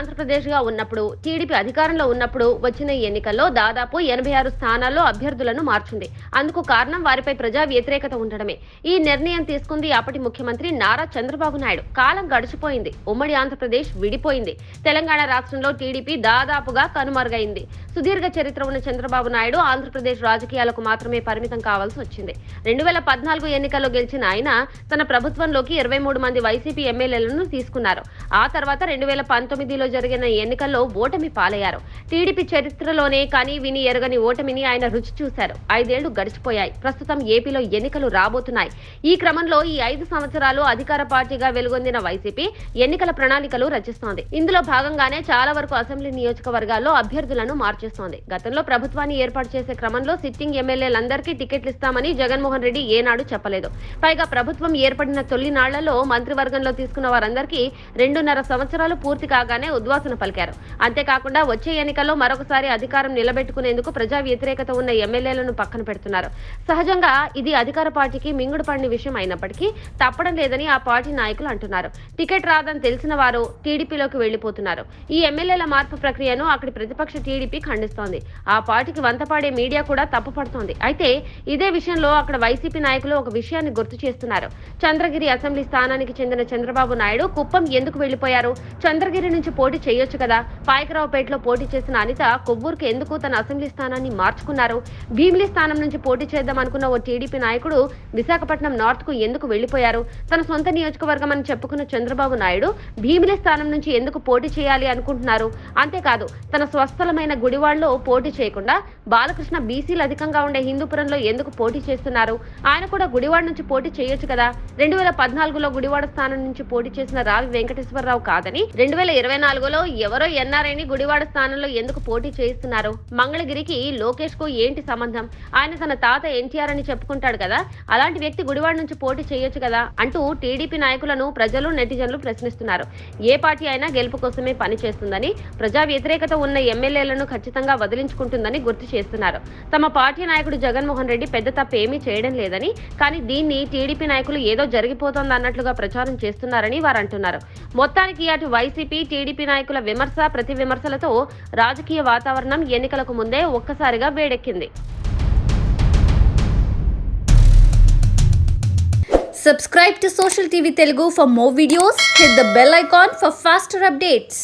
fans ఆంధ్రప్రదేశ్గా ఉన్నప్పుడు TDP అధికారంలో ఉన్నప్పుడు వచ్చిన ఎన్నికల్లో దాదాపు ఎనభై ఆరు స్థానాల్లో అభ్యర్థులను మార్చింది. అందుకు కారణం వారిపై ప్రజా వ్యతిరేకత ఉండడమే. ఈ నిర్ణయం తీసుకుంది అప్పటి ముఖ్యమంత్రి నారా చంద్రబాబు నాయుడు. కాలం గడిచిపోయింది. ఉమ్మడి ఆంధ్రప్రదేశ్ విడిపోయింది. తెలంగాణ రాష్ట్రంలో టీడీపీ దాదాపుగా కనుమరుగైంది. సుదీర్ఘ చరిత్ర ఉన్న చంద్రబాబు నాయుడు ఆంధ్రప్రదేశ్ రాజకీయాలకు మాత్రమే పరిమితం కావాల్సి వచ్చింది. రెండు వేల పద్నాలుగు ఎన్నికల్లో గెలిచిన ఆయన తన ప్రభుత్వంలోకి ఇరవై మూడు మంది వైసీపీ ఎమ్మెల్యేలను తీసుకున్నారు. ఆ తర్వాత రెండు వేల పంతొమ్మిదిలో జరిగిన ఎన్నికల్లో ఓటమి పాలయ్యారు. టీడీపీ చరిత్రలోనే కానీ విని ఎరగని ఓటమిని ఆయన రుచి చూశారు. ఐదేళ్ళు గడిచిపోయాయి. ప్రస్తుతం ఏపీలో ఎన్నికలు రాబోతున్నాయి. ఈ క్రమంలో ఈ ఐదు సంవత్సరాలు అధికార పార్టీగా వెలుగొందిన వైసీపీ ఎన్నికల ప్రణాళికలు రచిస్తోంది. ఇందులో భాగంగానే చాలా వరకు అసెంబ్లీ నియోజకవర్గాల్లో అభ్యర్థులను మార్చేస్తోంది. గతంలో ప్రభుత్వాన్ని ఏర్పాటు చేసే క్రమంలో సిట్టింగ్ ఎమ్మెల్యేలందరికీ టికెట్లు ఇస్తామని జగన్మోహన్ రెడ్డి ఏనాడు చెప్పలేదు. పైగా ప్రభుత్వం ఏర్పడిన తొలి నాళ్ళలో మంత్రివర్గంలో తీసుకున్న వారందరికీ రెండున్నర సంవత్సరాలు పూర్తి కాగానే ఉద్వాసన పలికారు. అంతేకాకుండా వచ్చే ఎన్నికల్లో మరొకసారి అధికారం నిలబెట్టుకునేందుకు ప్రజా వ్యతిరేకత ఉన్న ఎమ్మెల్యేలను పక్కన పెడుతున్నారు. సహజంగా ఇది అధికార పార్టీకి మింగుడు పడిన విషయం అయినప్పటికీ తప్పడం లేదని ఆ పార్టీ నాయకులు అంటున్నారు. టికెట్ రాదని తెలిసిన వారు టీడీపీలోకి వెళ్ళిపోతున్నారు ఈ ఎమ్మెల్యేల మార్పు ప్రక్రియను అక్కడి ప్రతిపక్ష టీడీపీ ఖండిస్తోంది. ఆ పార్టీకి వంతపాడే మీడియా కూడా తప్పుపడుతోంది అయితే ఇదే విషయంలో అక్కడ వైసీపీ నాయకులు ఒక విషయాన్ని గుర్తు చేస్తున్నారు. చంద్రగిరి అసెంబ్లీ స్థానానికి చెందిన చంద్రబాబు నాయుడు కుప్పం ఎందుకు వెళ్ళిపోయారు చంద్రగిరి నుంచి పోటీ చేయొచ్చు కదా. పాయకరావుపేటలో పోటీ చేసిన అనిత కొవ్వూరుకి ఎందుకు తన అసెంబ్లీ స్థానాన్ని మార్చుకున్నారు? భీమిలి స్థానం నుంచి పోటీ చేద్దాం అనుకున్న ఓ టీడీపీ నాయకుడు విశాఖపట్నం నార్త్కు ఎందుకు వెళ్ళిపోయారు తన సొంత నియోజకవర్గం అని చెప్పుకున్న చంద్రబాబు నాయుడు భీమిలి స్థానం నుంచి ఎందుకు పోటీ చేయాలి అనుకుంటున్నారు? అంతేకాదు తన స్వస్థలమైన గుడివాడలో పోటీ చేయకుండా బాలకృష్ణ బీసీలు అధికంగా ఉండే హిందూపురంలో ఎందుకు పోటీ చేస్తున్నారు? ఆయన కూడా గుడివాడ నుంచి పోటీ చేయొచ్చు కదా. రెండు వేల పద్నాలుగులో గుడివాడ స్థానం నుంచి పోటీ చేసిన రావి వెంకటేశ్వరరావు కాదని రెండు వేల ఇరవై నాలుగులో ఎవరో ఎన్ఆర్ఐని గుడివాడ స్థానంలో ఎందుకు పోటీ చేయిస్తున్నారు? మంగళగిరికి లోకేష్కు ఏంటి సంబంధం? ఆయన తన తాత ఎన్టీఆర్ అని చెప్పుకుంటాడు కదా అలాంటి వ్యక్తి గుడివాడ నుంచి పోటీ చేయొచ్చు కదా అంటూ టీడీపీ నాయకులను ప్రజలు నెటిజన్లు ప్రశ్నిస్తున్నారు. ఏ పార్టీ అయినా గెలుపు కోసమే పని చేస్తుందని ప్రజా వ్యతిరేకత ఉన్న ఎమ్మెల్యేలను ఖచ్చితంగా వదిలించుకుంటుందని గుర్తు చేస్తున్నారు. తమ పార్టీ నాయకుడు జగన్మోహన్ రెడ్డి పెద్ద తప్పు ఏమీ చేయడం లేదని కానీ దీన్ని టీడీపీ నాయకులు ఏదో జరిగిపోతోంది అన్నట్లుగా ప్రచారం చేస్తున్నారని వారు అంటున్నారు మొత్తానికి అటు వైసీపీ టీడీపీ నాయకుల విమర్శ ప్రతి విమర్శలతో రాజకీయ వాతావరణం ఎన్నికలకు ముందే ఒక్కసారిగా వేడెక్కింది Subscribe to Social TV Telugu for more videos. Hit the bell icon for faster updates.